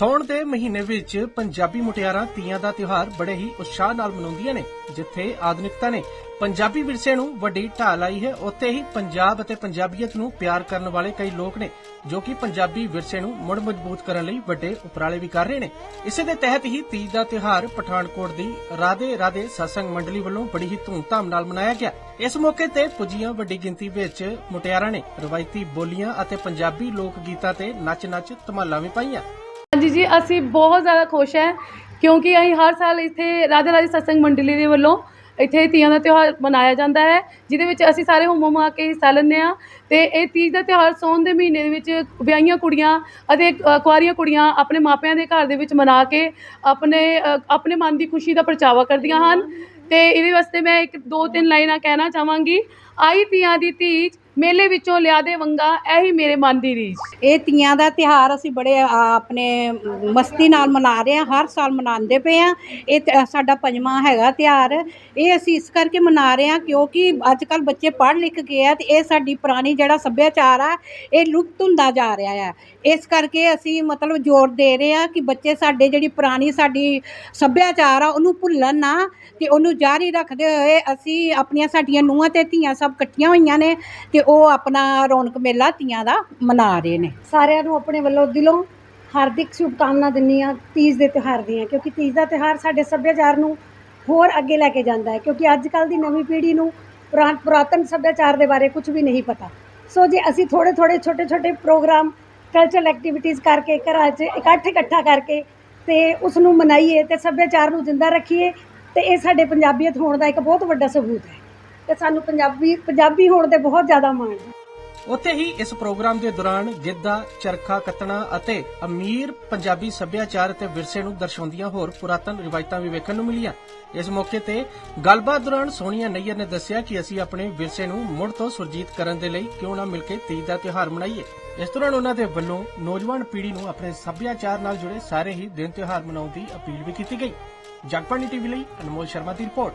ਸੌਣ ਦੇ ਮਹੀਨੇ ਵਿੱਚ ਪੰਜਾਬੀ ਮੁਟਿਆਰਾਂ ਤੀਆਂ ਦਾ ਤਿਉਹਾਰ ਬੜੇ ਹੀ ਉਤਸ਼ਾਹ ਨਾਲ ਮਨਾਉਂਦੀਆਂ ਨੇ, ਜਿੱਥੇ ਆਧੁਨਿਕਤਾ ਨੇ ਪੰਜਾਬੀ ਵਿਰਸੇ ਨੂੰ ਵੱਡੀ ਢਾਹ ਲਾਈ ਹੈ। ਉੱਥੇ ਹੀ ਪੰਜਾਬ ਅਤੇ ਪੰਜਾਬੀਅਤ ਨੂੰ ਪਿਆਰ ਕਰਨ ਵਾਲੇ ਕਈ ਲੋਕ ਨੇ, ਜੋ ਕਿ ਪੰਜਾਬੀ ਵਿਰਸੇ ਨੂੰ ਮੁੜ ਮਜ਼ਬੂਤ ਕਰਨ ਲਈ ਵੱਡੇ ਉਪਰਾਲੇ ਵੀ ਕਰ ਰਹੇ ਨੇ। ਇਸੇ ਦੇ ਤਹਿਤ ਹੀ ਤੀਜ ਦਾ ਤਿਉਹਾਰ ਪਠਾਨਕੋਟ ਦੀ ਰਾਧੇ ਰਾਧੇ ਸਤਸੰਗ ਮੰਡਲੀ ਵੱਲੋਂ ਬੜੀ ਹੀ ਧੂਮਧਾਮ ਨਾਲ ਮਨਾਇਆ ਗਿਆ। ਇਸ ਮੌਕੇ ਤੇ ਪੁੱਜੀਆਂ ਵੱਡੀ ਗਿਣਤੀ ਵਿੱਚ ਮੁਟਿਆਰਾਂ ਨੇ ਰਵਾਇਤੀ ਬੋਲੀਆਂ ਅਤੇ ਪੰਜਾਬੀ ਲੋਕ ਗੀਤਾਂ ਤੇ ਨੱਚ-ਨੱਚ ਧਮਾਲਾਂ ਵੀ ਪਾਈਆਂ। ਹਾਂਜੀ ਜੀ, ਅਸੀਂ ਬਹੁਤ ਜ਼ਿਆਦਾ ਖੁਸ਼ ਹੈ ਕਿਉਂਕਿ ਅਸੀਂ ਹਰ ਸਾਲ ਇੱਥੇ ਰਾਧੇ ਰਾਧੇ ਸਤਸੰਗ ਮੰਡਲੀ ਦੇ ਵੱਲੋਂ ਇੱਥੇ ਤੀਆਂ ਦਾ ਤਿਉਹਾਰ ਮਨਾਇਆ ਜਾਂਦਾ ਹੈ, ਜਿਹਦੇ ਵਿੱਚ ਅਸੀਂ ਸਾਰੇ ਹੁਮ ਆ ਕੇ ਹਿੱਸਾ ਲੈਂਦੇ ਹਾਂ ਅਤੇ ਇਹ ਤੀਜ ਦਾ ਤਿਉਹਾਰ ਸੌਣ ਦੇ ਮਹੀਨੇ ਦੇ ਵਿੱਚ ਵਿਆਹੀਆਂ ਕੁੜੀਆਂ ਅਤੇ ਕੁਆਰੀਆਂ ਕੁੜੀਆਂ ਆਪਣੇ ਮਾਪਿਆਂ ਦੇ ਘਰ ਦੇ ਵਿੱਚ ਮਨਾ ਕੇ ਆਪਣੇ ਆਪਣੇ ਮਨ ਦੀ ਖੁਸ਼ੀ ਦਾ ਪਰਚਾਵਾ ਕਰਦੀਆਂ ਹਨ ਅਤੇ ਇਹਦੇ ਵਾਸਤੇ ਮੈਂ ਇੱਕ ਦੋ ਤਿੰਨ ਲਾਈਨਾਂ ਕਹਿਣਾ ਚਾਹਾਂਗੀ। ਆਈ ਤੀਆਂ ਦੀ ਤੀਜ ਮੇਲੇ ਵਿੱਚੋਂ ਲਿਆ ਦੇ ਵੰਗਾ, ਇਹੀ ਮੇਰੇ ਮਨ ਦੀ ਰੀਝ ਇਹ ਤੀਆਂ ਦਾ ਤਿਹਾਰ ਅਸੀਂ ਬੜੇ ਆਪਣੇ ਮਸਤੀ ਨਾਲ ਮਨਾ ਰਹੇ ਹਾਂ, ਹਰ ਸਾਲ ਮਨਾਉਂਦੇ ਪਏ ਆ ਇਹ ਸਾਡਾ ਪੰਜਵਾਂ ਹੈਗਾ ਤਿਹਾਰ ਇਹ ਅਸੀਂ ਇਸ ਕਰਕੇ ਮਨਾ ਰਹੇ ਹਾਂ ਕਿਉਂਕਿ ਅੱਜ ਕੱਲ ਬੱਚੇ ਪੜ੍ਹ ਲਿਖ ਗਏ ਆ ਤੇ ਇਹ ਸਾਡੀ ਪੁਰਾਣੀ ਜਿਹੜਾ ਸੱਭਿਆਚਾਰ ਆ, ਇਹ ਲੁਪਤ ਹੁੰਦਾ ਜਾ ਰਿਹਾ ਆ। ਇਸ ਕਰਕੇ ਅਸੀਂ ਮਤਲਬ ਜ਼ੋਰ ਦੇ ਰਹੇ ਆ ਕਿ ਬੱਚੇ ਸਾਡੇ ਜਿਹੜੀ ਪੁਰਾਣੀ ਸਾਡੀ ਸੱਭਿਆਚਾਰ ਆ, ਉਹਨੂੰ ਭੁੱਲਣ ਨਾ ਤੇ ਉਹਨੂੰ ਜਾਰੀ ਰੱਖਦੇ ਹੋਏ ਅਸੀਂ ਆਪਣੀਆਂ ਸਾਡੀਆਂ ਨੂੰਹਾਂ ਤੇ ਧੀਆਂ ਸਭ ਇਕੱਠੀਆਂ ਹੋਈਆਂ ਨੇ ਤੇ ਉਹ ਆਪਣਾ ਰੌਣਕ ਮੇਲਾ ਤੀਆਂ ਦਾ ਮਨਾ ਰਹੇ ਨੇ। ਸਾਰਿਆਂ ਨੂੰ ਆਪਣੇ ਵੱਲੋਂ ਦਿਲੋਂ ਹਾਰਦਿਕ ਸ਼ੁਭਕਾਮਨਾ ਦਿੰਦੀ ਹਾਂ ਤੀਜ ਦੇ ਤਿਉਹਾਰ ਦੀਆਂ, ਕਿਉਂਕਿ ਤੀਜ ਦਾ ਤਿਉਹਾਰ ਸਾਡੇ ਸੱਭਿਆਚਾਰ ਨੂੰ ਹੋਰ ਅੱਗੇ ਲੈ ਕੇ ਜਾਂਦਾ ਹੈ, ਕਿਉਂਕਿ ਅੱਜ ਕੱਲ ਦੀ ਨਵੀਂ ਪੀੜ੍ਹੀ ਨੂੰ ਪੁਰਾ- ਪੁਰਾਤਨ ਸੱਭਿਆਚਾਰ ਦੇ ਬਾਰੇ ਕੁਝ ਵੀ ਨਹੀਂ ਪਤਾ। ਸੋ ਜੇ ਅਸੀਂ ਥੋੜੇ ਥੋੜੇ ਛੋਟੇ ਛੋਟੇ ਪ੍ਰੋਗਰਾਮ ਕਲਚਰਲ ਐਕਟੀਵਿਟੀਜ਼ ਕਰਕੇ, ਘਰਾਂ 'ਚ ਇਕੱਠ ਇਕੱਠਾ ਕਰਕੇ ਤੇ ਉਸ ਨੂੰ ਮਨਾਈਏ ਤੇ ਸੱਭਿਆਚਾਰ ਨੂੰ ਜ਼ਿੰਦਾ ਰੱਖੀਏ ਤੇ ਇਹ ਸਾਡੇ ਪੰਜਾਬੀਅਤ ਹੋਣ ਦਾ ਇੱਕ ਬਹੁਤ ਵੱਡਾ ਸਬੂਤ ਹੈ। ਤੇ ਸਾਨੂੰ ਪੰਜਾਬੀ ਪੰਜਾਬੀ ਹੋਣ ਦੇ ਬਹੁਤ ਜ਼ਿਆਦਾ ਮਾਣ ਹੈ। ਉੱਥੇ ਹੀ ਇਸ ਪ੍ਰੋਗਰਾਮ ਦੇ ਦੌਰਾਨ ਗਿੱਧਾ, ਚਰਖਾ ਕੱਤਣਾ ਅਤੇ ਅਮੀਰ ਪੰਜਾਬੀ ਸੱਭਿਆਚਾਰ ਅਤੇ ਵਿਰਸੇ ਨੂੰ ਦਰਸਾਉਂਦੀਆਂ ਹੋਰ ਪੁਰਾਤਨ ਰਿਵਾਇਤਾਂ ਵੀ ਵੇਖਣ ਨੂੰ ਮਿਲੀਆਂ। ਇਸ ਮੌਕੇ ਤੇ ਗੱਲਬਾਤ ਦੌਰਾਨ ਸੋਨੀਆ ਨਈਅਰ ਨੇ ਦੱਸਿਆ ਕਿ ਅਸੀਂ ਆਪਣੇ ਵਿਰਸੇ ਨੂੰ ਮੁੜ ਤੋਂ ਸੁਰਜੀਤ ਕਰਨ ਦੇ ਲਈ ਕਿਉਂ ਨਾ ਮਿਲ ਕੇ ਤੀਜ ਦਾ ਤਿਉਹਾਰ ਮਨਾਈਏ। ਇਸ ਦੌਰਾਨ ਉਹਨਾਂ ਦੇ ਵੱਲੋਂ ਨੌਜਵਾਨ ਪੀੜ੍ਹੀ ਨੂੰ ਆਪਣੇ ਸੱਭਿਆਚਾਰ ਨਾਲ ਜੁੜੇ ਸਾਰੇ ਹੀ ਦਿਨ ਤਿਉਹਾਰ ਮਨਾਉਣ ਦੀ ਅਪੀਲ ਵੀ ਕੀਤੀ ਗਈ। ਜਗਬਾਣੀ ਟੀਵੀ ਲਈ ਅਨਮੋਲ ਸ਼ਰਮਾ ਦੀ ਰਿਪੋਰਟ।